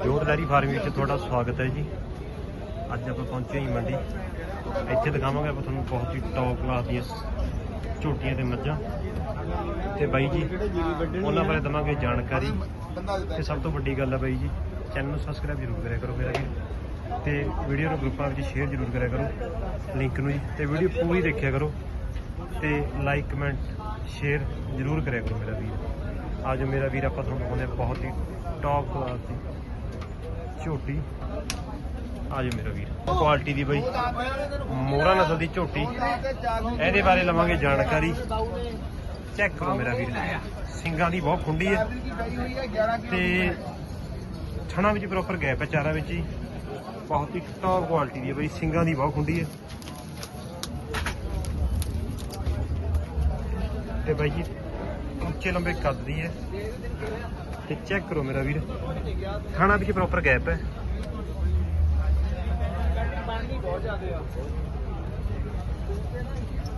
ਜੋੜ dairy farm ਵਿੱਚ ਤੁਹਾਡਾ ਸਵਾਗਤ ਹੈ ਜੀ। ਅੱਜ ਆਪਾਂ ਪਹੁੰਚੇ ਹਾਂ ਜੀ ਮੰਡੀ। ਇੱਥੇ ਦਿਖਾਵਾਂਗੇ ਆਪਾਂ ਤੁਹਾਨੂੰ ਬਹੁਤ ਹੀ ਟੌਪ ਕਲਾਸ ਦੀਆਂ ਝੋਟੀਆਂ ਤੇ ਮੱਝਾਂ। ਤੇ ਬਾਈ ਜੀ, ਉਹਨਾਂ ਬਾਰੇ ਦਵਾਂਗੇ ਜਾਣਕਾਰੀ। ਤੇ ਸਭ ਤੋਂ ਵੱਡੀ ਗੱਲ ਹੈ ਬਾਈ ਜੀ ਚੈਨਲ ਨੂੰ ਸਬਸਕ੍ਰਾਈਬ ਜ਼ਰੂਰ ਕਰਿਆ ਕਰੋ ਮੇਰਾ ਜੀ ਤੇ ਵੀਡੀਓ ਨੂੰ ਗਰੁੱਪਾਂ ਵਿੱਚ ਸ਼ੇਅਰ ਜ਼ਰੂਰ ਕਰਿਆ ਕਰੋ ਲਿੰਕ ਨੂੰ ਜੀ। ਤੇ ਵੀਡੀਓ ਪੂਰੀ ਦੇਖਿਆ ਕਰੋ। ਤੇ ਲਾਈਕ ਕਮੈਂਟ ਸ਼ੇਅਰ ਜ਼ਰੂਰ ਕਰਿਆ ਕਰੋ ਮੇਰਾ ਵੀਰ। ਅੱਜ ਮੇਰਾ ਵੀਰ, ਆਪਾਂ ਤੁਹਾਨੂੰ ਦਿਖਾਉਂਦੇ ਹਾਂ ਬਹੁਤ ਹੀ ਟੌਪ ਕਲਾਸ ਦੀ ਝੋਟੀ। ਆਜੋ ਮੇਰਾ ਵੀਰ ਕੁਆਲਿਟੀ ਦੀ ਬਈ। ਮੋਹਰਾ ਨਸਲ ਦੀ ਝੋਟੀ। ਇਹਦੇ ਬਾਰੇ ਲਵਾਂਗੇ ਜਾਣਕਾਰੀ। ਚੈੱਕ ਕਰੋ ਮੇਰਾ ਵੀਰ। ਸਿੰਗਾਂ ਦੀ ਬਹੁਤ ਖੁੰਡੀ ਹੈ। ਤੇ ਥਣਾ ਵਿੱਚ ਪ੍ਰੋਪਰ ਗੈਪ ਹੈ, ਚਾਰਾਂ ਵਿੱਚ ਹੀ। ਬਹੁਤ ਹੀ ਟੌਪ ਕੁਆਲਿਟੀ ਦੀ ਹੈ ਬਈ। ਸਿੰਗਾਂ ਦੀ ਬਹੁਤ ਖੁੰਡੀ ਹੈ। ਤੇ ਬਾਈ ਜੀ, ਉੱਚੇ ਲੰਬੇ ਕੱਦ ਦੀ ਹੈ। ਤੇ ਚੈੱਕ ਕਰੋ ਮੇਰਾ ਵੀਰ ਖਾਣਾ ਵਿੱਚ ਪ੍ਰੋਪਰ ਗੈਪ ਹੈ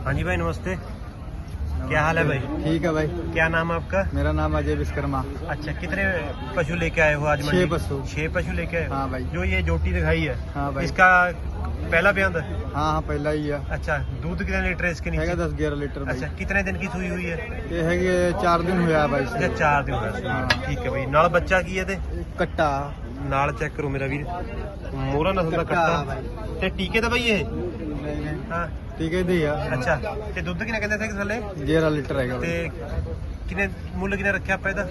हाँ जी भाई नमस्ते क्या हाल है भाई ठीक है भाई क्या नाम है आपका मेरा नाम अजय विश्वकर्मा अच्छा कितने पशु लेके आए हो आज छह मंडी पशु। छह पशु लेके आए हो? हाँ भाई। जो ये जोटी दिखाई है हाँ भाई। इसका पहला बयान है हाँ हाँ पहला ही है अच्छा दूध कितने लीटर है इसके हैगा नीचे दस ग्यारह लीटर भाई अच्छा कितने दिन की सुई हुई है ये है कि चार दिन हुआ है भाई अच्छा से ਚਾਰ ਦਿਨ ਹੋਇਆ ਹਾਂ। ਸੀ ਠੀਕ ਹੈ ਬਈ ਨਾਲ ਬੱਚਾ ਕੀ ਹੈ ਤੇ कट्टा ਨਾਲ ਚੈੱਕ ਕਰੋ ਮੇਰਾ ਵੀਰ ਮੋਹਰਾ ਨਸਲ ਦਾ ਕੱਟਾ ਕੱਟਾ ਤੇ ਟੀਕੇ ਤਾਂ ਬਈ ਇਹ नहीं नहीं ਹਾਂ ठीक है दिया ਅੱਛਾ ਤੇ ਦੁੱਧ ਕਿੰਨਾ ਕਹਿੰਦੇ ਸੀ ਥੱਲੇ ग्यारह लीटर हैगा ਤੇ भाई ਕਿੰਨੇ ਮੁੱਲ ਕਿੰਨਾ ਰੱਖਿਆ ਆਪਾਂ ਇਹਦਾ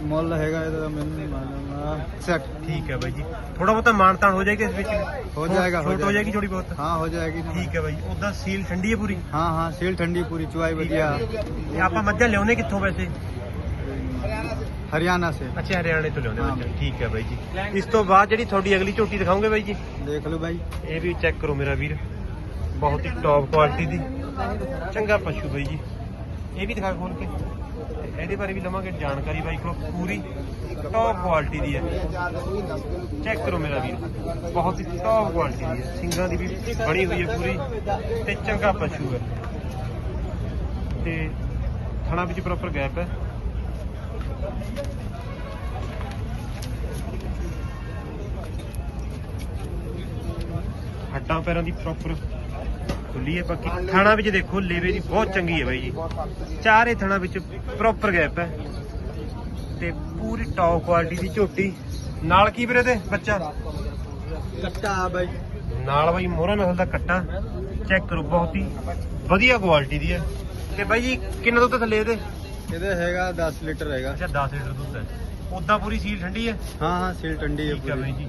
ਮੁੱਲ ਹੈਗਾ ਇਹਦਾ ਮੈਨੂੰ ਨਹੀਂ ਮਾਲੂਮ। ਸੈਟ ਠੀਕ ਹੈ ਬਾਈ ਜੀ। ਥੋੜਾ ਬਹੁਤਾ ਮਾਨਤਾਨ ਹੋ ਜਾਏਗਾ ਇਸ ਵਿੱਚ? ਹੋ ਜਾਏਗਾ ਹੋ ਜਾਏਗੀ ਥੋੜੀ ਬਹੁਤ? ਹਾਂ ਹੋ ਜਾਏਗੀ ਠੀਕ ਹੈ ਬਾਈ। ਉਦਾਂ ਸੀਲ ਠੰਡੀ ਹੈ ਪੂਰੀ? ਹਾਂ ਹਾਂ ਸੀਲ ਠੰਡੀ ਪੂਰੀ ਚੁਆਈ ਵਧੀਆ। ਤੇ ਆਪਾਂ ਮੱਝਾਂ ਲਿਆਉਨੇ ਕਿੱਥੋਂ ਵੈਸੇ? ਹਰਿਆਣਾ ਸੇ। ਅੱਛਾ ਹਰਿਆਣੇ ਤੋਂ ਲਿਆਉਂਦੇ ਬੱਚੇ ਠੀਕ ਹੈ ਬਾਈ ਜੀ। ਇਸ ਤੋਂ ਬਾਅਦ ਜਿਹੜੀ ਤੁਹਾਡੀ ਅਗਲੀ ਝੋਟੀ ਦਿਖਾਉਂਗੇ ਬਾਈ ਜੀ? ਦੇਖ ਲਓ ਬਾਈ। ਇਹ ਵੀ ਚੈੱਕ ਕਰੋ ਮੇਰਾ ਵੀਰ। ਬਹੁਤ ਹੀ ਟੌਪ ਕੁਆਲਿਟੀ ਦੀ। ਚੰਗਾ ਪਸ਼ੂ ਬਾਈ ਜੀ। ਇਹ ਵੀ ਦਿਖਾ ਖੋਲ ਕੇ। ਇਹਦੇ ਬਾਰੇ ਵੀ ਲਵਾਂਗੇ ਜਾਣਕਾਰੀ ਬਾਈ ਕੋਲ, ਪੂਰੀ ਟੌਪ ਕੁਆਲਿਟੀ ਦੀ ਹੈ। ਚੈੱਕ ਕਰੋ ਮੇਰਾ ਵੀਰ, ਬਹੁਤ ਹੀ ਟੌਪ ਕੁਆਲਿਟੀ ਦੀ ਹੈ। ਸਿੰਗਾਂ ਦੀ ਵੀ ਬਣੀ ਹੋਈ ਹੈ ਪੂਰੀ ਤੇ ਚੰਗਾ ਪਸ਼ੂ ਹੈ। ਤੇ ਥਣਾ ਵਿੱਚ ਪ੍ਰੋਪਰ ਗੈਪ ਹੈ। ਹੱਡਾਂ ਪੈਰਾਂ ਦੀ ਪ੍ਰੋਪਰ ਖੁੱਲੀ ਹੈ ਬਾਕੀ ਥਾਣਾ ਵਿੱਚ ਦੇਖੋ ਲੇਵੇ ਦੀ ਬਹੁਤ ਚੰਗੀ ਹੈ ਬਾਈ ਜੀ। ਚਾਰੇ ਥਾਣਾ ਵਿੱਚ ਪ੍ਰੋਪਰ ਗੈਪ ਹੈ। ਤੇ ਪੂਰੀ ਟੌਪ ਕੁਆਲਿਟੀ ਦੀ ਝੋਟੀ। ਨਾਲ ਕੀ ਵੀਰੇ ਤੇ ਬੱਚਾ? ਕੱਟਾ ਬਾਈ। ਨਾਲ ਬਾਈ ਮੋਹਰਾ ਨਸਲ ਦਾ ਕੱਟਾ। ਚੈੱਕ ਕਰੋ ਬਹੁਤ। ਹੀ ਵਧੀਆ ਕੁਆਲਿਟੀ ਦੀ ਹੈ। ਤੇ ਬਾਈ ਜੀ ਕਿੰਨਾ ਦੁੱਧ ਥੱਲੇ ਇਹਦੇ? ਇਹਦੇ ਹੈਗਾ 10 ਲੀਟਰ ਹੈਗਾ। ਅੱਛਾ 10 ਲੀਟਰ ਦੁੱਧ ਹੈ। ਉਦਾਂ ਪੂਰੀ ਸੀਲ ਠੰਡੀ ਹੈ? ਹਾਂ ਹਾਂ ਸੀਲ ਠੰਡੀ ਹੈ ਪੂਰੀ। ਜੀ।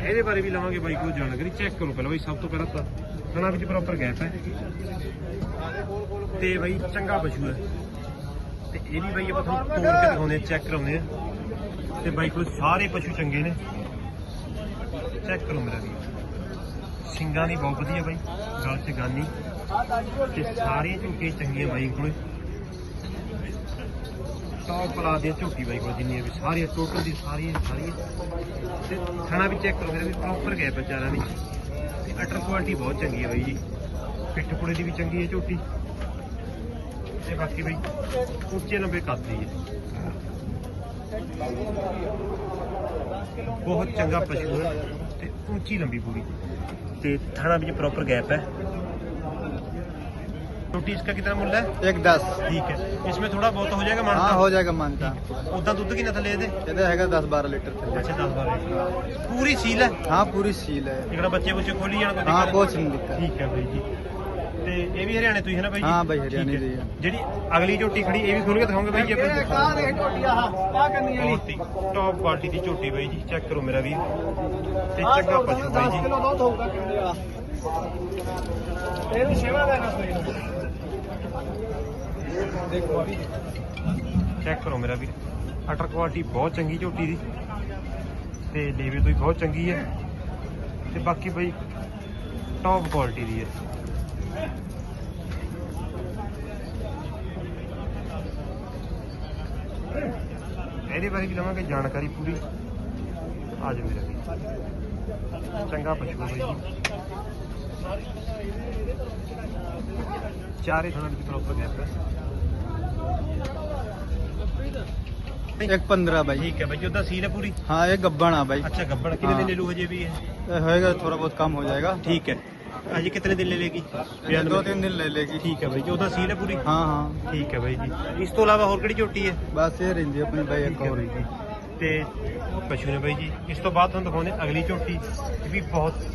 ਇਹਦੇ ਬਾਰੇ ਵੀ ਲਵਾਂਗੇ ਬਾਈ ਕੋਲ ਜਾਣਕਾਰੀ ਚੈੱਕ ਕਰੋ ਪਹਿਲਾਂ ਬਾਈ, ਸਭ ਤੋਂ ਪਹਿਲਾਂ ਤਾਂ ਥਣਾ ਵਿੱਚ ਪ੍ਰੋਪਰ ਗੈਪ ਹੈ। ਤੇ ਬਾਈ ਚੰਗਾ ਪਸ਼ੂ ਹੈ। ਤੇ ਇਹ ਵੀ ਬਾਈ ਆਪਾਂ ਤੁਹਾਨੂੰ ਤੋੜ ਕੇ ਦਿਖਾਉਂਦੇ ਆ ਚੈੱਕ ਕਰਾਉਂਦੇ ਆ ਤੇ ਬਾਈ ਕੋਲ ਸਾਰੇ ਪਸ਼ੂ ਚੰਗੇ ਨੇ। ਚੈੱਕ ਕਰੋ ਮੇਰਾ ਵੀ ਸਿੰਗਾਂ ਦੀ ਬਹੁਤ ਵਧੀਆ ਬਾਈ ਗਲ ਚ ਗਾਨੀ ਤੇ ਸਾਰੇ ਝੋਟੀਆਂ ਚੰਗੇ ਬਾਈ ਕੋਲੇ। ਟੌਪ ਕਲਾਸ ਦੀਆਂ ਝੋਟੀ ਬਾਈ ਕੋਲ ਜਿੰਨੀਆਂ ਵੀ ਸਾਰੀਆਂ ਟੋਟਲ ਦੀ ਸਾਰੀਆਂ ਸਾਰੀਆਂ। ਤੇ ਥਣਾ ਵੀ ਚੈੱਕ ਕਰੋ ਫਿਰ ਵੀ ਪ੍ਰੋਪਰ ਗਿਆ ਵਿਚਾਰਾਂ ਵਿੱਚ। ਤੇ ਅਟਰ ਕੁਆਲਿਟੀ ਬਹੁਤ ਚੰਗੀ ਹੈ ਬਾਈ ਜੀ। ਪਿੱਠ ਪੁੜੇ ਦੀ ਵੀ ਚੰਗੀ ਹੈ ਝੋਟੀ। ਤੇ ਬਾਕੀ ਬਈ ਉੱਚੇ ਲੰਬੇ ਕੱਦ ਦੀ ਹੈ ਬਹੁਤ ਚੰਗਾ ਪਸ਼ੂ ਹੈ ਤੇ ਉੱਚੀ ਲੰਬੀ ਪੂਰੀ। ਤੇ ਥਾਣਾ ਵਿੱਚ ਪ੍ਰੋਪਰ ਗੈਪ ਹੈ रोटी इसका कितना मूल्य है एक दस ठीक है इसमें थोड़ा बहुत हो जाएगा हाँ मानता हो जाएगा मानता उदा दूध कितना थले ਇਹਦੇ इधर हैगा दस बारह लीटर थल्ले। ਅੱਛਾ 10 12 ਪੂਰੀ ਸੀਲ ਹੈ हाँ पूरी सील है ਜਿਹੜਾ ਬੱਚੇ ਬੱਚੇ ਖੋਲੀ ਜਾਣ ਕੋਈ हाँ ਦਿੱਕਤ कुछ नहीं दिक्कत ਠੀਕ ਹੈ ਬਾਈ ਜੀ ਤੇ ਇਹ ਵੀ ਹਰਿਆਣੇ ਤੋਂ ਹੀ ਹੈ ਨਾ ਬਾਈ ਜੀ ਹਾਂ ਬਾਈ, ਹਰਿਆਣੇ ਠੀਕ ਹੈ। ਦੀ ਹੈ। ਜਿਹੜੀ ਅਗਲੀ ਝੋਟੀ ਖੜੀ ਇਹ ਵੀ ਖੋਲ ਕੇ ਦਿਖਾਉਂਗੇ ਬਾਈ ਜੀ ਆਪਾਂ ਟੌਪ ਕੁਆਲਿਟੀ ਦੀ ਝੋਟੀ ਬਾਈ ਜੀ ਚੈੱਕ ਕਰੋ ਮੇਰਾ ਵੀਰ ਤੇ ਚੰਗਾ ਪਸ਼ੂ ਬਾਈ ਜੀ ਇਹਨੂੰ ਸੇਵਾ ਦੇਣਾ ਦੇਖੋ ਚੈੱਕ ਕਰੋ ਮੇਰਾ ਵੀਰ। ਅਟਰ ਕੁਆਲਿਟੀ ਬਹੁਤ ਚੰਗੀ ਝੋਟੀ ਦੀ। ਤੇ ਲੇਵੇ ਤੋਂ ਹੀ ਬਹੁਤ ਚੰਗੀ ਹੈ। ਤੇ ਬਾਕੀ ਬਈ ਟੌਪ ਕੁਆਲਿਟੀ ਦੀ ਹੈ। ਇਹਦੇ ਬਾਰੇ ਵੀ ਲਵਾਂਗੇ ਜਾਣਕਾਰੀ ਪੂਰੀ। ਆ ਜਾਓ ਮੇਰੇ ਚੰਗਾ ਪਸ਼ੂ ਬਈ। ਚਾਰੇ ਥਾਂ ਵਿੱਚ ਪ੍ਰੋਪਰ ਗੈਪ ਹੈ। एक पंद्रह भाई ਠੀਕ ਹੈ ਬਈ ਉਹਦਾ ਸੀਲ ਹੈ ਪੂਰੀ हाँ एक गब्बन है भाई ਅੱਛਾ ਗੱਬੜ ਕਿੰਨੇ ਦਿਨ हाँ। ਲੈ ਲੂ ਹਜੇ ਵੀ ਇਹ ये होएगा थोड़ा बहुत कम हो जाएगा ਠੀਕ ਹੈ ਅਜੇ ਕਿਤਨੇ ਦਿਨ ਲੈ ਲੇਗੀ ये दो तीन दिन ले लेगी ਠੀਕ ਹੈ ਬਾਈ ਜੀ ਉਹਦਾ ਸੀਲ ਹੈ ਪੂਰੀ हाँ हाँ ਠੀਕ ਹੈ ਬਾਈ ਜੀ ਇਸ ਤੋਂ ਇਲਾਵਾ ਹੋਰ ਕਿਹੜੀ ਝੋਟੀ ਹੈ बस ये रेंज अपनी भाई एक ਠੀਕ ਹੈ और ਬਾਈ ਜੀ ਤੇ ਪਸ਼ੂ ਨੇ ਬਾਈ ਜੀ ਇਸ ਤੋਂ ਬਾਅਦ ਤੁਹਾਨੂੰ ਦਿਖਾਉਂਦੇ ਅਗਲੀ ਝੋਟੀ ਇਹ ਵੀ ਬਹੁਤ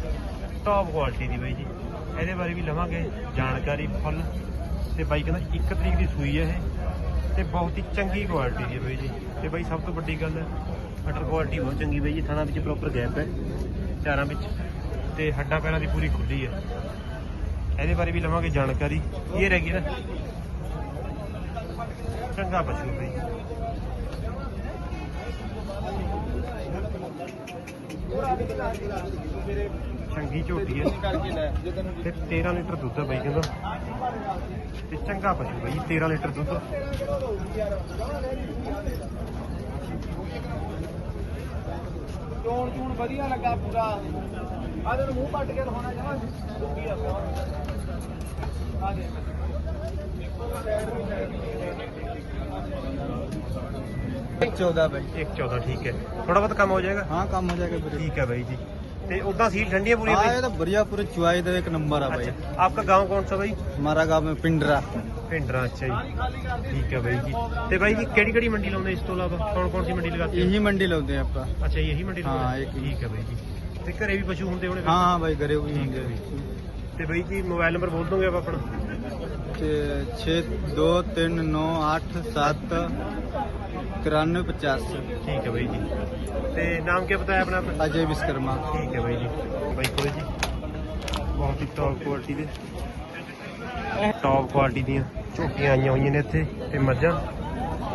ਟੌਪ ਕੁਆਲਿਟੀ ਦੀ ਬਾਈ ਜੀ ਇਹਦੇ ਬਾਰੇ ਵੀ ਲਵਾਂਗੇ ਜਾਣਕਾਰੀ ਫੁੱਲ ਤੇ ਬਾਈ ਕਹਿੰਦਾ 1 ਤਰੀਕ ਦੀ ਸੂਈ ਹੈ ਇਹ ਤੇ ਬਹੁਤ ਹੀ ਚੰਗੀ ਕੁਆਲਿਟੀ ਦੀ ਹੈ ਬਾਈ ਜੀ। ਤੇ ਬਾਈ ਸਭ ਤੋਂ ਵੱਡੀ ਗੱਲ ਹੈ ਅਟਰ ਕੁਆਲਿਟੀ ਬਹੁਤ ਚੰਗੀ ਬਾਈ ਜੀ। ਥਾਣਾ ਵਿੱਚ ਪ੍ਰੋਪਰ ਗੈਪ ਹੈ, ਚਾਰਾਂ ਵਿੱਚ। ਤੇ ਹੱਡਾਂ ਪੈਰਾਂ ਦੀ ਪੂਰੀ ਖੁੱਲੀ ਹੈ। ਇਹਦੇ ਬਾਰੇ ਵੀ ਲਵਾਂਗੇ ਜਾਣਕਾਰੀ। ਇਹ ਰਹਿ ਗਈ ਨਾ। ਚੰਗਾ ਪਸ਼ੂ ਹੈ ਬਾਈ। ਚੰਗੀ ਝੋਟੀ ਹੈ ਤੇ 13 ਲੀਟਰ ਦੁੱਧ ਹੈ ਬਾਈ ਕਹਿੰਦਾ ਤੇ ਚੰਗਾ ਪਸ਼ੂ ਬਾਈ 13 ਲੀਟਰ ਦੁੱਧ ਚੋਣ ਚੂਣ ਵਧੀਆ ਲੱਗਾ ਪੂਰਾ ਆ ਤੈਨੂੰ ਮੂੰਹ ਪੱਟ ਕੇ ਦਿਖਾਉਣਾ ਜਮਾ ਦੁੱਗੀ ਆ ਆ ਦੇ चौदह भाई ਇੱਕ 14 ਠੀਕ ਹੈ ਥੋੜਾ ਬਹੁਤ ਕੰਮ ਹੋ ਜਾਏਗਾ हाँ काम हो जाएगा पूरे ठीक है भाई जी ਤੇ ਉਦਾਂ ਸੀਲ ਠੰਡੀ ਹੈ ਪੂਰੀ हाँ ਬਾਈ ये तो बढ़िया पूरे चुआई दे एक नंबर है भाई अच्छा आपका गांव कौन सा भाई हमारा गांव में पिंडरा ਪਿੰਡਰਾ ਅੱਛਾ ਜੀ ਠੀਕ ਹੈ ਬਾਈ ਜੀ ਤੇ ਬਾਈ ਜੀ ਕਿਹੜੀ ਕਿਹੜੀ ਮੰਡੀ ਲਾਉਂਦੇ ਇਸ ਤੋਂ ਇਲਾਵਾ ਕੌਣ ਕੌਣ ਸੀ ਮੰਡੀ ਲਗਾਤੇ हो? यही मंडी लगते हैं आपका ਅੱਛਾ ਇਹੀ ਮੰਡੀ ਹਾਂ, ਲਾਉਂਦੇ ਇੱਕ ਹੀ। ਠੀਕ ਹੈ ਬਾਈ ਜੀ ਤੇ ਘਰੇ ਵੀ ਪਸ਼ੂ ਹੁੰਦੇ ਹੋਣੇ ਫਿਰ? हाँ हाँ भाई घरे हुई ठीक है होंगे ਤੇ ਬਾਈ ਜੀ ਮੋਬਾਈਲ ਨੰਬਰ ਬੋਲ ਦੋਗੇ ਆਪ ਆਪਣਾ छः दो तीन नौ आठ सात 9385 ਠੀਕ ਹੈ ਬਾਈ ਜੀ। ਤੇ ਨਾਮ ਕੀ ਬਤਾਇਆ ਆਪਣਾ ਅਜੇ ਵਿਸ਼ਕਰਮਾ। ਠੀਕ ਹੈ ਬਾਈ ਜੀ। ਬਾਈ ਕੋਲੇ ਜੀ। ਬਹੁਤ ਹੀ ਟੌਪ ਕੁਆਲਿਟੀ ਦੇ। ਟੌਪ ਕੁਆਲਿਟੀ ਦੀਆਂ ਝੋਟੀਆਂ ਆਈਆਂ ਹੋਈਆਂ ਨੇ ਇੱਥੇ ਤੇ ਮੱਝਾਂ।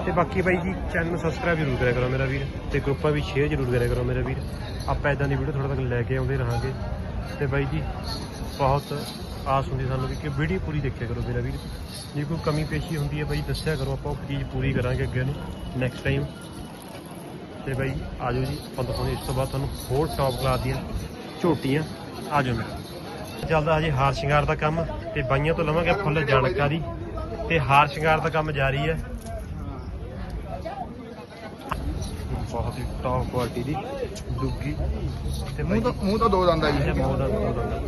ਤੇ ਬਾਕੀ ਬਾਈ ਜੀ ਚੈਨਲ ਨੂੰ ਸਬਸਕ੍ਰਾਈਬ ਜ਼ਰੂਰ ਕਰਿਆ ਕਰੋ ਮੇਰਾ ਵੀਰ। ਤੇ ਗਰੁੱਪਾਂ ਵੀ ਸ਼ੇਅਰ ਜ਼ਰੂਰ ਕਰਿਆ ਕਰੋ ਮੇਰਾ ਵੀਰ। ਆਪਾਂ ਇਦਾਂ ਦੀ ਵੀਡੀਓ ਥੋੜਾ ਤੱਕ ਲੈ ਕੇ ਆਉਂਦੇ ਰਹਾਂਗੇ। ਤੇ ਬਾਈ ਜੀ ਬਹੁਤ ਆਸ ਹੁੰਦੀ ਸਾਨੂੰ ਵੀ ਕਿ ਵੀਡੀਓ ਪੂਰੀ ਦੇਖਿਆ ਕਰੋ ਮੇਰਾ ਵੀਰ। ਜੇ ਕੋਈ ਕਮੀ ਪੇਸ਼ੀ ਹੁੰਦੀ ਹੈ ਬਾਈ, ਦੱਸਿਆ ਕਰੋ ਆਪਾਂ ਉਹ ਚੀਜ਼ ਪੂਰੀ ਕਰਾਂਗੇ ਅੱਗੇ ਨੂੰ ਨੈਕਸਟ ਟਾਈਮ ਤੇ ਬਾਈ, ਆਜੋ ਜੀ, ਆਪਾਂ ਦਿਖਾਉਂਦੇ ਇਸ ਤੋਂ ਬਾਅਦ ਤੁਹਾਨੂੰ ਹੋਰ ਟੌਪ ਕਲਾਸ ਦੀਆਂ ਝੋਟੀਆਂ। ਆਜੋ ਮੇਰੇ ਚੱਲਦਾ ਹਜੇ ਹਾਰ ਸ਼ਿੰਗਾਰ ਦਾ ਕੰਮ ਤੇ ਬਾਈਆਂ ਤੋਂ ਲਵਾਂਗੇ ਫੁੱਲ ਜਾਣਕਾਰੀ। ਤੇ ਹਾਰ ਸ਼ਿੰਗਾਰ ਦਾ ਕੰਮ ਜਾਰੀ ਹੈ। ਬਹੁਤ ਹੀ ਟੌਪ ਕੁਆਲਿਟੀ ਦੀ ਡੁੱਗੀ ਤੇ ਮੂੰਹ ਤਾਂ ਮੂੰਹ ਤਾਂ ਦੋ ਦੰਦਾ ਜੀ। ਮੂੰਹ ਦਾ ਦਾ।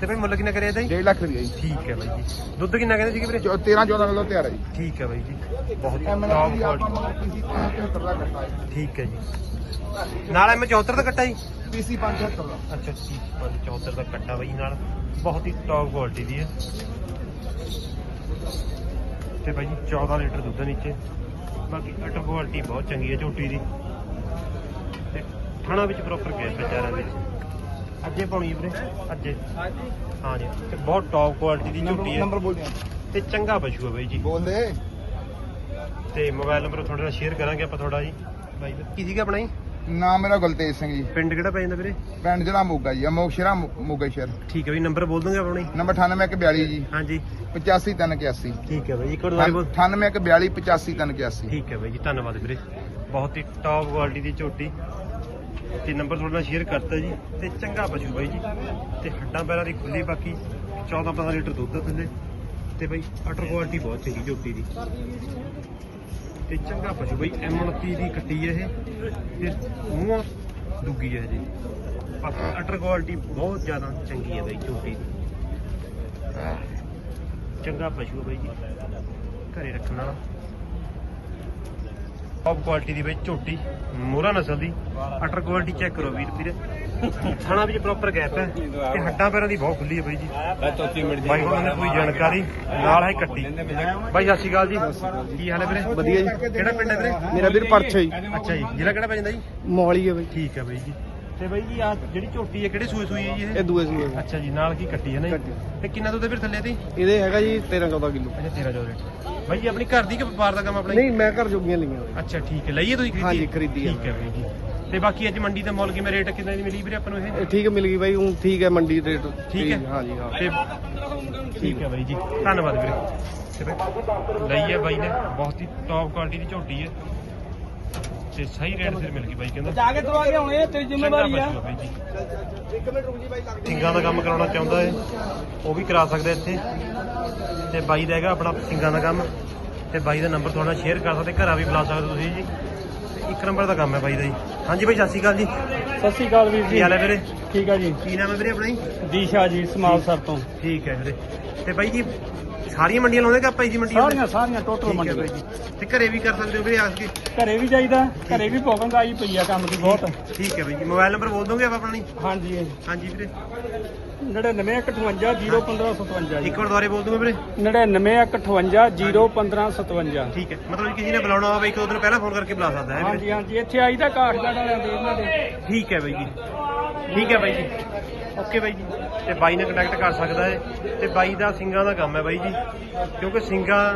ਤੇ ਭਾਈ ਮੁੱਲ ਕਿੰਨਾ ਕਰਿਆ ਇਹਦਾ ਜੀ? 1.5 ਲੱਖ ਰੁਪਏ ਜੀ। ਠੀਕ ਹੈ ਬਾਈ ਜੀ। ਦੁੱਧ ਕਿੰਨਾ ਕਹਿੰਦੇ ਸੀਗੇ ਵੀਰੇ? ਜੋ 13 14 ਕਿਲੋ ਤਿਆਰ ਹੈ ਜੀ। ਠੀਕ ਹੈ ਬਾਈ ਜੀ। ਬਹੁਤ ਟੌਪ ਕੁਆਲਿਟੀ ਪੀਸੀ 75 ਦਾ ਕੱਟਾ ਹੈ ਠੀਕ ਹੈ ਜੀ। ਨਾਲ ਐਮ 74 ਦਾ ਕੱਟਾ ਜੀ? ਪੀਸੀ 75 ਦਾ। ਅੱਛਾ ਠੀਕ ਹੈ 74 ਦਾ ਕੱਟਾ ਬਾਈ ਨਾਲ। ਬਹੁਤ ਹੀ ਟੌਪ ਕੁਆਲਿਟੀ ਦੀ ਹੈ। ਤੇ ਜੀ 14 ਲੀਟਰ ਦੁੱਧ ਨੀਚੇ। ਬਾਕੀ ਅਟਰ ਕੁਆਲਿਟੀ ਬਹੁਤ ਚੰਗੀ ਹੈ ਝੋਟੀ ਦੀ। ਥਣਾ ਵਿੱਚ ਪ੍ਰੋਪਰ ਗੈਪ ਹੈ ਚਾਰਾਂ ਵਿੱਚ ਅੱਜੇ ਪਾਉਣੀ ਵੀਰੇ ਅੱਜੇ ਹਾਂ ਜੀ ਤੇ ਬਹੁਤ ਟੌਪ ਕੁਆਲਿਟੀ ਦੀ ਝੋਟੀ ਹੈ। ਨੰਬਰ ਬੋਲ ਦਿਆਂ ਤੇ ਚੰਗਾ ਪਸ਼ੂ ਹੈ ਬਾਈ ਜੀ। ਬੋਲ ਦੇ ਤੇ ਮੋਬਾਈਲ ਨੰਬਰ ਤੁਹਾਡੇ ਨਾਲ ਸ਼ੇਅਰ ਕਰਾਂਗੇ ਆਪਾਂ ਤੁਹਾਡਾ ਜੀ। ਬਾਈ ਦਾ ਕੀ ਸੀਗਾ ਆਪਣਾ ਜੀ? ਨਾਮ ਮੇਰਾ ਗੁਲਤੇਜ ਸਿੰਘ ਜੀ। ਪਿੰਡ ਕਿਹੜਾ ਪੈ ਜਾਂਦਾ ਵੀਰੇ? ਪਿੰਡ ਜ਼ਿਲ੍ਹਾ ਮੋਗਾ ਜੀ ਅਮੋਕ ਸ਼ੇਰਾ ਮੋਗਾ ਸ਼ਹਿਰ। ਠੀਕ ਹੈ ਵੀ ਨੰਬਰ ਬੋਲ ਦੋਗੇ ਆਪਣਾ ਜੀ? ਨੰਬਰ 9842 ਜੀ। ਹਾਂਜੀ 85381 ਠੀਕ ਹੈ ਬਾਈ ਜੀ ਇੱਕ ਵਾਰ ਦੁਬਾਰਾ ਬੋਲ। 9842 85381 ਠੀਕ ਹੈ ਬਾਈ ਜੀ ਧੰਨਵਾਦ ਵੀਰੇ। ਬਹੁਤ ਹੀ ਟੌਪ ਕੁਆਲਿਟੀ ਦੀ ਝੋਟੀ। ਤੇ ਨੰਬਰ ਤੁਹਾਡੇ ਨਾਲ ਸ਼ੇਅਰ ਕਰਤਾ ਜੀ। ਤੇ ਚੰਗਾ ਪਸ਼ੂ ਬਾਈ ਜੀ। ਤੇ ਹੱਡਾਂ ਪੈਰਾਂ ਦੀ ਖੁੱਲੀ ਬਾਕੀ। 14 15 ਲੀਟਰ ਦੁੱਧ ਥੱਲੇ। ਤੇ ਬਾਈ ਅਟਰ ਕੁਆਲਿਟੀ ਬਹੁਤ ਚੰਗੀ ਝੋਟੀ ਦੀ। ਤੇ ਚੰਗਾ ਪਸ਼ੂ ਬਾਈ M29 ਦੀ ਕੱਟੀ ਹੈ ਇਹ। ਤੇ ਮੂੰਹ ਡੁੱਗੀ ਹੈ ਜੀ ਬਾਕੀ ਅਟਰ ਕੁਆਲਿਟੀ ਬਹੁਤ ਜ਼ਿਆਦਾ ਚੰਗੀ ਹੈ ਬਾਈ ਝੋਟੀ ਦੀ। ਚੰਗਾ ਪਸ਼ੂ ਹੈ ਬਾਈ ਜੀ। ਘਰੇ ਰੱਖਣ ਵਾਲਾ। ਟੌਪ ਕੁਆਲਿਟੀ ਦੀ ਵਿੱਚ ਝੋਟੀ ਮੋਰਾ ਨਸਲ ਦੀ। ਅਟਰ ਕੁਆਲਿਟੀ ਚੈੱਕ ਕਰੋ ਵੀਰ ਵੀਰੇ। ਥਾਣਾ ਵਿੱਚ ਪ੍ਰੋਪਰ ਗੈਪ ਹੈ। ਤੇ ਹੱਡਾਂ ਪੈਰਾਂ ਦੀ ਬਹੁਤ ਖੁੱਲੀ ਹੈ ਬਾਈ ਜੀ। ਬਾਈ ਉਹਨਾਂ ਨੇ ਕੋਈ ਜਾਣਕਾਰੀ ਨਾਲ ਹੈ ਕੱਟੀ ਬਾਈ ਸਤਿ ਸ਼੍ਰੀ ਅਕਾਲ ਜੀ। ਕੀ ਹਾਲ ਹੈ ਵੀਰੇ? ਵਧੀਆ ਜੀ। ਕਿਹੜਾ ਪਿੰਡ ਹੈ ਵੀਰੇ? ਮੇਰਾ ਵੀਰ ਪਰਛਾ ਜੀ। ਅੱਛਾ ਜੀ। ਜ਼ਿਲ੍ਹਾ ਕਿਹੜਾ ਪੈ ਜਾਂਦਾ ਜੀ? ਮੋਹਾਲੀ ਹੈ ਬਾਈ। ਠੀਕ ਹੈ ਬਾਈ ਜੀ। ਤੇ ਬਾਈ ਜੀ ਆ ਜਿਹੜੀ ਝੋਟੀ ਹੈ ਕਿਹੜੇ ਸੂਏ ਸੂਈ ਹੈ ਜੀ ਇਹ? ਇਹ ਦੂਏ ਸੂਏ ਅੱਛਾ ਜੀ ਨਾਲ ਕੀ ਕੱਟੀ ਹੈ ਨਾ ਜੀ? ਕੱਟੀ। ਤੇ ਕਿੰਨਾ ਦੁੱਧ ਹੈ ਫਿਰ ਥੱਲੇ ਤੇ? ਇਹਦੇ ਹੈਗਾ ਜੀ 13 14 ਕਿਲੋ। ਅੱਛਾ 13 14 ਲੀਟਰ ਬਾਈ ਜੀ ਆਪਣੀ ਘਰ ਦੀ ਕਿ ਵਪਾਰ ਦਾ ਕੰਮ ਆਪਣਾ ਜੀ? ਨਹੀਂ ਮੈਂ ਘਰ ਜੋਗੀਆਂ ਲਈਆਂ ਅੱਛਾ ਠੀਕ ਹੈ। ਲਈਏ ਤੁਸੀਂ ਖਰੀਦੀ? ਹਾਂਜੀ, ਖਰੀਦੀ ਹੈ। ਠੀਕ ਹੈ ਬਾਈ ਜੀ। ਤੇ ਬਾਕੀ ਅੱਜ ਮੰਡੀ ਦਾ ਮੁੱਲ ਕਿਵੇਂ ਰੇਟ ਕਿੰਨੇ ਦੀ ਮਿਲੀ ਵੀਰੇ ਆਪਾਂ ਨੂੰ ਇਹ? ਇਹ ਠੀਕ ਮਿਲ ਗਈ ਬਾਈ ਹੁਣ ਠੀਕ ਹੈ ਮੰਡੀ ਰੇਟ। ਠੀਕ ਹੈ? ਹਾਂਜੀ ਹਾਂ। ਤੇ ਠੀਕ ਹੈ ਬਾਈ ਜੀ। ਧੰਨਵਾਦ ਵੀਰੇ। ਤੇ ਬਾਈ ਲਈ ਹੈ ਬਾਈ ਨੇ। ਬਹੁਤ ਹੀ ਟੌਪ ਕੁਆਲਿਟੀ ਦੀ ਝੋਟੀ ਹੈ। ਤੇ ਸਹੀ ਰੇਟ ਸਿਰ ਮਿਲ ਗਈ ਬਾਈ ਕਹਿੰਦਾ। ਜਾ ਕੇ ਦਵਾ ਕੇ ਆਉਣੇ ਤੇਰੀ ਜ਼ਿੰਮੇਵਾਰੀ ਆ। ਚੰਗਾ ਬਾਈ ਜੀ। ਇੱਕ ਮਿੰਟ ਰੁਕ ਜੀ ਬਾਈ ਲੱਗ ਸਿੰਘਾਂ ਦਾ ਕੰਮ ਕਰਾਉਣਾ ਚਾਹੁੰਦਾ ਹੈ ਉਹ ਵੀ ਕਰਾ ਸਕਦਾ ਇੱਥੇ। ਤੇ ਬਾਈ ਦਾ ਹੈਗਾ ਆਪਣਾ ਸਿੰਘਾਂ ਦਾ ਕੰਮ ਤੇ ਬਾਈ ਦਾ ਨੰਬਰ ਤੁਹਾਡਾ ਸ਼ੇਅਰ ਕਰ ਸਕਦੇ ਘਰਾਂ ਵੀ ਬੁਲਾ ਸਕਦੇ ਤੁਸੀਂ ਜੀ। ਇੱਕ ਨੰਬਰ ਦਾ ਕੰਮ ਹੈ ਬਾਈ ਦਾ ਜੀ। ਹਾਂਜੀ ਬਾਈ ਸਤਿ ਸ਼੍ਰੀ ਅਕਾਲ ਜੀ। ਸਤਿ ਸ਼੍ਰੀ ਅਕਾਲ ਵੀਰ ਕੀ ਹਾਲ ਹੈ ਵੀਰੇ? ਠੀਕ ਆ ਜੀ। ਕੀ ਨਾਮ ਹੈ ਵੀਰੇ ਆਪਣਾ ਜੀ? ਦੀਸ਼ਾ ਜੀ ਸਮਾਲ ਸਰ ਤੋਂ। ਠੀਕ ਹੈ ਵੀਰੇ। ਤੇ ਬਾਈ ਜੀ ਸਾਰੀਆਂ ਮੰਡੀਆਂ ਲਾਉਂਦੇ ਕਿ ਆਪਾਂ ਜੀ ਮੰਡੀਆਂ ਸਾਰੀਆਂ ਸਾਰੀਆਂ ਟੋਟਲ ਠੀਕ ਹੈ ਬਾਈ ਜੀ। ਤੇ ਘਰੇ ਵੀ ਕਰ ਸਕਦੇ ਹੋ ਵੀਰੇ ਆ ਕੇ ਘਰੇ ਵੀ ਜਾਈਦਾ ਘਰੇ ਵੀ ਭੋਗੰਗ ਆਈ ਪਈ ਆ ਕੰਮ ਦੀ ਬਹੁਤ। ਠੀਕ ਹੈ ਬਾਈ ਜੀ ਮੋਬਾਈਲ ਨੰਬਰ ਬੋਲ ਦੋਗੇ ਆਪਾਂ ਆਪਣਾ ਜੀ? ਹਾਂਜੀ ਹਾਂਜੀ ਵੀਰੇ। 9958 ਇੱਕ ਵਾਰ ਦੁਬਾਰੇ ਬੋਲ ਦੂੰਗਾ ਵੀਰੇ। 9958 ਠੀਕ ਹੈ ਮਤਲਬ ਕਿਸੇ ਨੇ ਬੁਲਾਉਣਾ ਹੋਵੇ ਇੱਕ ਦੋ ਦਿਨ ਪਹਿਲਾਂ ਫੋਨ ਕਰਕੇ ਬੁਲਾ ਸਕਦਾ ਹੈ ਵੀਰੇ। ਹਾਂਜੀ ਹਾਂਜੀ ਇੱਥੇ ਆਈਦਾ ਕਾਠਗੜ੍ਹ ਵਾਲਿਆਂ ਦੇ ਇਹਨਾਂ ਦੇ। ਠੀਕ ਹੈ ਬਾਈ ਜੀ। ਠੀਕ ਹੈ ਬਾਈ ਜੀ। ਓਕੇ ਬਾਈ ਜੀ। ਤੇ ਬਾਈ ਨਾਲ ਕੰਟੈਕਟ ਕਰ ਸਕਦਾ ਹੈ। ਤੇ ਬਾਈ ਦਾ ਸਿੰਗਾਂ ਦਾ ਕੰਮ ਹੈ ਬਾਈ ਜੀ। ਕਿਉਂਕਿ ਸਿੰਗਾਂ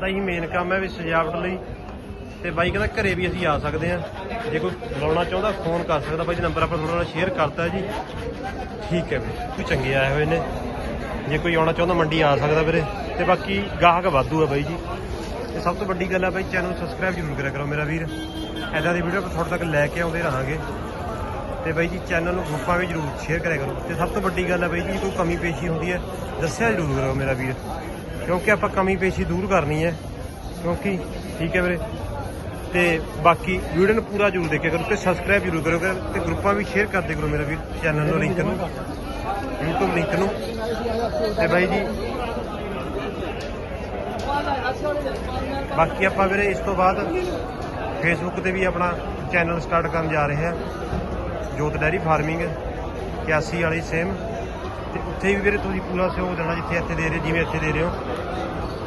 ਦਾ ਹੀ ਮੇਨ ਕੰਮ ਹੈ ਵੀ ਸਜਾਵਟ ਲਈ। ਤੇ ਬਾਈ ਕਹਿੰਦਾ ਘਰੇ ਵੀ ਅਸੀਂ ਆ ਸਕਦੇ ਹਾਂ। ਜੇ ਕੋਈ ਬੁਲਾਉਣਾ ਚਾਹੁੰਦਾ ਫੋਨ ਕਰ ਸਕਦਾ। ਬਾਈ ਜੀ ਨੰਬਰ ਆਪਾਂ ਤੁਹਾਡੇ ਨਾਲ ਸ਼ੇਅਰ ਕਰਤਾ ਜੀ। ਠੀਕ ਹੈ ਵੀਰੇ ਕੋਈ ਚੰਗੇ ਆਏ ਹੋਏ ਨੇ। ਜੇ ਕੋਈ ਆਉਣਾ ਚਾਹੁੰਦਾ ਮੰਡੀ ਆ ਸਕਦਾ ਵੀਰੇ। ਤੇ ਬਾਕੀ ਗਾਹਕ ਵਾਧੂ ਹੈ ਬਾਈ ਜੀ। ਤੇ ਸਭ ਤੋਂ ਵੱਡੀ ਗੱਲ ਹੈ ਬਾਈ ਚੈਨਲ ਸਬਸਕ੍ਰਾਈਬ ਜ਼ਰੂਰ ਕਰਿਆ ਕਰੋ ਮੇਰਾ ਵੀਰ। ਐਦਾਂ ਦੀ ਵੀਡੀਓ ਤੁਹਾਡੇ ਤੱਕ ਲੈ ਕੇ ਆਉਂਦੇ ਰਹਾਂਗੇ। ਤੇ ਬਾਈ ਜੀ ਚੈਨਲ ਨੂੰ ਗਰੁੱਪਾਂ ਵਿੱਚ ਜ਼ਰੂਰ ਸ਼ੇਅਰ ਕਰਿਆ ਕਰੋ। ਤੇ ਸਭ ਤੋਂ ਵੱਡੀ ਗੱਲ ਹੈ ਬਾਈ ਜੀ, ਕੋਈ ਕਮੀ ਪੇਸ਼ੀ ਹੁੰਦੀ ਹੈ, ਦੱਸਿਆ ਜ਼ਰੂਰ ਕਰੋ ਮੇਰਾ ਵੀਰ। ਕਿਉਂਕਿ ਆਪਾਂ ਕਮੀ ਪੇਸ਼ੀ ਦੂਰ ਕਰਨੀ ਹੈ। ਕਿਉਂਕਿ ਠੀਕ ਹੈ ਵੀਰੇ। ਤੇ ਬਾਕੀ ਵੀਡੀਓ ਨੂੰ ਪੂਰਾ ਜ਼ਰੂਰ ਦੇਖਿਆ ਕਰੋ ਤੇ ਸਬਸਕ੍ਰਾਈਬ ਜ਼ਰੂਰ ਕਰੋ ਕਰੋ ਤੇ ਗਰੁੱਪਾਂ ਵੀ ਸ਼ੇਅਰ ਕਰਦੇ ਕਰੋ ਮੇਰਾ ਵੀਰ ਚੈਨਲ ਨੂੰ ਲਿੰਕ ਨੂੰ। YouTube ਲਿੰਕ ਨੂੰ। ਤੇ ਬਾਈ ਜੀ ਬਾਕੀ ਆਪਾਂ ਵੀਰੇ ਇਸ ਤੋਂ ਬਾਅਦ ਫੇਸਬੁੱਕ ਤੇ ਵੀ ਆਪਣਾ ਚੈਨਲ ਸਟਾਰਟ ਕਰਨ ਜਾ ਰਹੇ ਹਾਂ। ਜੋਤ ਡੈਰੀ ਫਾਰਮਿੰਗ 81 ਵਾਲੀ ਸੇਮ ਤੇ ਉੱਥੇ ਵੀ ਵੀਰੇ ਤੁਸੀਂ ਪੂਰਾ ਸਹਿਯੋਗ ਦੇਣਾ ਜਿੱਥੇ ਇੱਥੇ ਦੇ ਰਹੇ ਜਿਵੇਂ ਇੱਥੇ ਦੇ ਰਹੇ ਹੋ।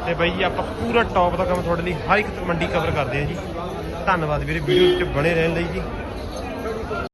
ਤੇ ਬਾਈ ਜੀ, ਆਪਾਂ ਪੂਰਾ ਟੌਪ ਦਾ ਕੰਮ ਤੁਹਾਡੇ ਲਈ ਹਰ ਇੱਕ ਮੰਡੀ ਕਵਰ ਕਰਦੇ ਹਾਂ ਜੀ। ਧੰਨਵਾਦ ਵੀਰੇ ਵੀਡੀਓ ਵਿੱਚ ਬਣੇ ਰਹਿਣ ਲਈ ਜੀ।